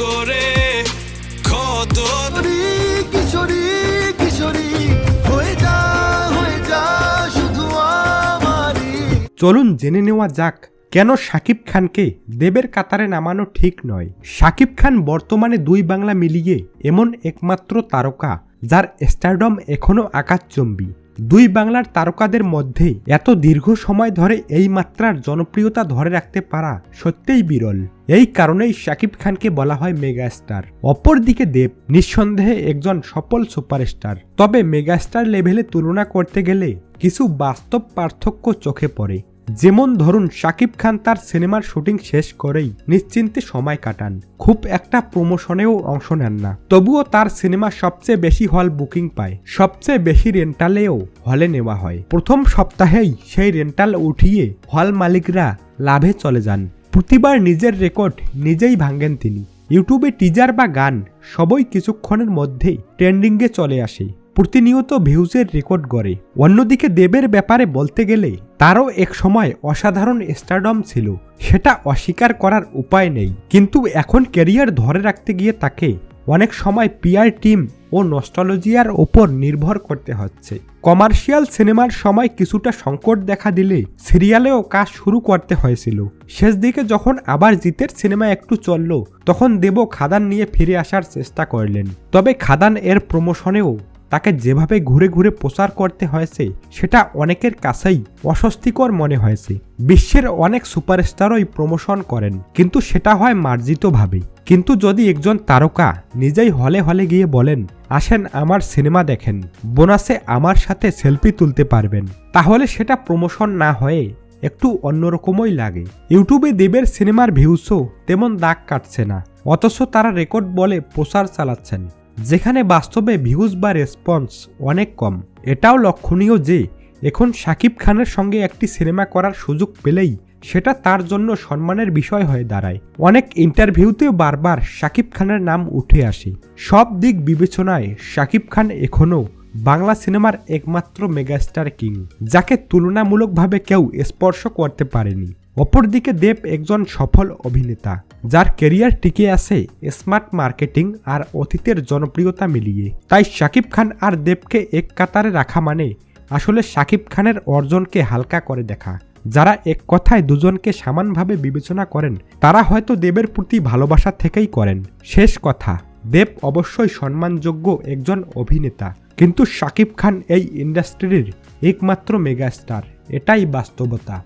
করে কত কিশোরী কিশোরী কিশোরী হয়ে যা হয়ে যা শুধু আমারই। চলুন জেনে নেওয়া যাক কেন শাকিব খানকে দেবের কাতারে নামানো ঠিক নয়? শাকিব খান বর্তমানে দুই বাংলা মিলিয়ে এমন একমাত্র তারকা যার স্টারডম এখনও আকাশচম্বী। দুই বাংলার তারকাদের মধ্যে এত দীর্ঘ সময় ধরে এই মাত্রার জনপ্রিয়তা ধরে রাখতে পারা সত্যিই বিরল। এই কারণেই শাকিব খানকে বলা হয় মেগাস্টার। অপরদিকে দেব নিঃসন্দেহে একজন সফল সুপারস্টার। তবে মেগাস্টার লেভেলে তুলনা করতে গেলে কিছু বাস্তব পার্থক্য চোখে পড়ে। যেমন ধরুন, শাকিব খান তার সিনেমার শুটিং শেষ করেই নিশ্চিন্তে সময় কাটান। খুব একটা প্রমোশনেও অংশ নেন না। তবুও তার সিনেমা সবচেয়ে বেশি হল বুকিং পায়। সবচেয়ে বেশি রেন্টালেও হলে নেওয়া হয়। প্রথম সপ্তাহেই সেই রেন্টাল উঠিয়ে হল মালিকরা লাভে চলে যান। প্রতিবার নিজের রেকর্ড নিজেই ভাঙেন তিনি। ইউটিউবে টিজার বা গান সবই কিছুক্ষণের মধ্যেই ট্রেন্ডিংয়ে চলে আসে। প্রতিনিয়ত ভিউজের রেকর্ড গড়ে। অন্যদিকে দেবের ব্যাপারে বলতে গেলে, তারও এক সময় অসাধারণ স্টারডম ছিল। সেটা অস্বীকার করার উপায় নেই। কিন্তু এখন ক্যারিয়ার ধরে রাখতে গিয়ে তাকে অনেক সময় পিআর টিম ও নস্টলজিয়ার ওপর নির্ভর করতে হচ্ছে। কমার্শিয়াল সিনেমার সময় কিছুটা সংকট দেখা দিলে সিরিয়ালেও কাজ শুরু করতে হয়েছিল। শেষ দিকে যখন আবার জিতের সিনেমা একটু চলল, তখন দেব খাদান নিয়ে ফিরে আসার চেষ্টা করলেন। তবে খাদান এর প্রমোশনেও তাকে যেভাবে ঘুরে ঘুরে প্রচার করতে হয়েছে, সেটা অনেকের কাছেই অস্বস্তিকর মনে হয়েছে। বিশ্বের অনেক সুপারস্টারই প্রমোশন করেন, কিন্তু সেটা হয় মার্জিতভাবে কিন্তু যদি একজন তারকা নিজেই হলে হলে গিয়ে বলেন, আসেন আমার সিনেমা দেখেন, বোনাসে আমার সাথে সেলফি তুলতে পারবেন, তাহলে সেটা প্রমোশন না হয়ে একটু অন্যরকমই লাগে। ইউটিউবে দেবের সিনেমার ভিউসও তেমন দাগ কাটছে না, অথচ তারা রেকর্ড বলে প্রচার চালাচ্ছেন। যেখানে বাস্তবে ভিউজ বা রেসপন্স অনেক কম। এটাও লক্ষণীয় যে, এখন শাকিব খানের সঙ্গে একটি সিনেমা করার সুযোগ পেলেই সেটা তার জন্য সম্মানের বিষয় হয়ে দাঁড়ায়। অনেক ইন্টারভিউতেও বারবার শাকিব খানের নাম উঠে আসে। সব দিক বিবেচনায় শাকিব খান এখনও বাংলা সিনেমার একমাত্র মেগাস্টার কিং, যাকে তুলনামূলকভাবে কেউ স্পর্শ করতে পারেনি। অপরদিকে দেব একজন সফল অভিনেতা, যার ক্যারিয়ার টিকে আছে স্মার্ট মার্কেটিং আর অতীতের জনপ্রিয়তা মিলিয়ে। তাই শাকিব খান আর দেবকে এক কাতারে রাখা মানে আসলে শাকিব খানের অর্জনকে হালকা করে দেখা। যারা এক কথায় দুজনকে সমানভাবে বিবেচনা করেন, তারা হয়তো দেবের প্রতি ভালোবাসা থেকেই করেন। শেষ কথা, দেব অবশ্যই সম্মানযোগ্য একজন অভিনেতা, কিন্তু শাকিব খান এই ইন্ডাস্ট্রির একমাত্র মেগাস্টার, এটাই বাস্তবতা।